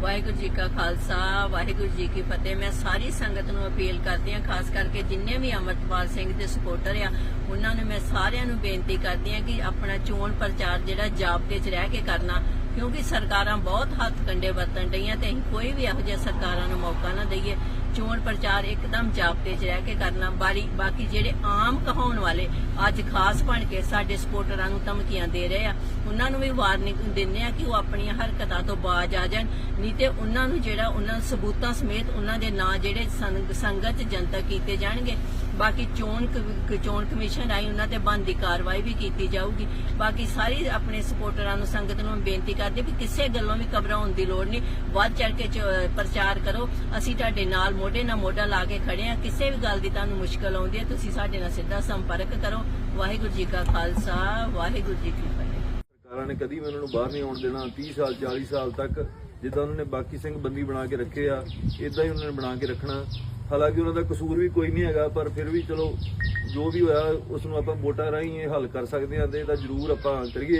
ਵਾਹਿਗੁਰੂ ਜੀ ਕਾ ਖਾਲਸਾ, ਵਾਹਿਗੁਰੂ ਜੀ ਕੀ ਫਤਿਹ। ਮੈਂ ਸਾਰੀ ਸੰਗਤ ਨੂੰ ਅਪੀਲ ਕਰਦੀ ਹਾਂ, ਖਾਸ ਕਰਕੇ ਜਿੰਨੇ ਵੀ ਅਮਰਪਾਲ ਸਿੰਘ ਦੇ ਸਪੋਰਟਰ ਆ, ਉਹਨਾਂ ਨੂੰ ਮੈਂ ਸਾਰਿਆਂ ਨੂੰ ਬੇਨਤੀ ਕਰਦੀ ਹਾਂ ਕਿ ਆਪਣਾ ਚੋਣ ਪ੍ਰਚਾਰ ਜਿਹੜਾ ਜਾਬਤੇ 'ਚ ਰਹਿ ਕੇ ਕਰਨਾ, ਕਿਉਂਕਿ ਸਰਕਾਰਾਂ ਬਹੁਤ ਹੱਥ ਕੰਡੇ ਵਰਤਣ ਡਈਆਂ ਤੇ ਅਸੀਂ ਕੋਈ ਵੀ ਇਹੋ ਜਿਹਾ ਸਰਕਾਰਾਂ ਨੂੰ ਮੌਕਾ ਨਾ ਦਈਏ। ਚੋਣ ਪ੍ਰਚਾਰ ਇੱਕਦਮ ਜਾਬਤੇ 'ਚ ਰਹਿ ਕੇ ਕਰਨਾ ਬਾਰੀ ਬਾਕੀ ਜਿਹੜੇ ਆਮ ਕਹਾਉਣ ਵਾਲੇ ਅੱਜ ਖਾਸ ਬਣ ਕੇ ਸਾਡੇ ਸਪੋਰਟਰਾਂ ਨੂੰ ਧਮਕੀਆਂ ਦੇ ਰਹੇ ਆ, ਉਹਨਾਂ ਨੂੰ ਵੀ ਵਾਰਨਿੰਗ ਦਿੰਦੇ ਆ ਕਿ ਉਹ ਆਪਣੀਆਂ ਹਰਕਤਾਂ ਤੋਂ ਬਾਜ ਆ ਜਾਣ। ਨਹੀਂ ਤੇ ਉਹਨਾਂ ਨੂੰ ਜਿਹੜਾ ਉਹਨਾਂ ਸਬੂਤਾਂ ਸਮੇਤ ਉਹਨਾਂ ਦੇ ਨਾਂ ਜਿਹੜੇ ਸੰਗਤ 'ਚ ਜਨਤਕ ਕੀਤੇ ਜਾਣਗੇ। ਬਾਕੀ ਚੋਣ ਕਮਿ- ਚੋਣ ਕਮਿਸ਼ਨ ਆਈ ਉਹਨਾਂ ਤੇ ਬਣਦੀ ਕਾਰਵਾਈ ਵੀ ਕੀਤੀ ਜਾਊਗੀ। ਬਾਕੀ ਸਾਰੀ ਆਪਣੇ ਸਪੋਰਟਰਾਂ ਨੂੰ, ਸੰਗਤ ਨੂੰ ਬੇਨਤੀ ਕਰਦੇ ਵੀ ਕਿਸੇ ਗੱਲੋਂ ਵੀ ਘਬਰਾਉਣ ਦੀ ਲੋੜ ਨਹੀਂ। ਵੱਧ ਚੜ ਕੇ ਚ- ਪ੍ਰਚਾਰ ਕਰੋ। ਅਸੀਂ ਤੁਹਾਡੇ ਨਾਲ ਮੋਢੇ ਨਾਲ ਮੋਢਾ ਲਾ ਕੇ ਖੜੇ ਆ ਕਿਸੇ ਵੀ ਗੱਲ ਦੀ ਤੁਹਾਨੂੰ ਮੁਸ਼ਕਲ ਆਉਂਦੀ ਹੈ, ਤੁਸੀਂ ਸਾਡੇ ਨਾਲ ਸਿੱਧਾ ਸੰਪਰਕ ਕਰੋ। ਵਾਹਿਗੁਰੂ ਜੀ ਕਾ ਖਾਲਸਾ, ਵਾਹਿਗੁਰੂ ਜੀ ਕੀ ਫਤਿਹ। ਸਰਕਾਰਾਂ ਨੇ ਕਦੀ ਵੀ ਉਹਨਾਂ ਨੂੰ ਬਾਹਰ ਨਹੀਂ ਆਉਣ ਦੇਣਾ। 30 ਸਾਲ 40 ਸਾਲ ਤੱਕ ਜਿੱਦਾਂ ਉਹਨਾਂ ਨੇ ਬਾਕੀ ਸਿੰਘ ਬੰਦੀ ਬਣਾ ਕੇ ਰੱਖੇ ਆ ਇਦਾਂ ਹੀ ਉਹਨਾਂ ਨੇ ਬਣਾ ਕੇ ਰੱਖਣਾ। ਹਾਲਾਂਕਿ ਉਹਨਾਂ ਦਾ ਕਸੂਰ ਵੀ ਕੋਈ ਨਹੀਂ ਹੈਗਾ, ਪਰ ਫਿਰ ਵੀ ਚਲੋ ਜੋ ਵੀ ਹੋਇਆ ਉਸ ਨੂੰ ਆਪਾਂ ਵੋਟਾਂ ਰਾਹੀਂ ਇਹ ਹੱਲ ਕਰ ਸਕਦੇ ਹਾਂ ਤੇ ਇਹਦਾ ਜ਼ਰੂਰ ਆਪਾਂ ਕਰੀਏ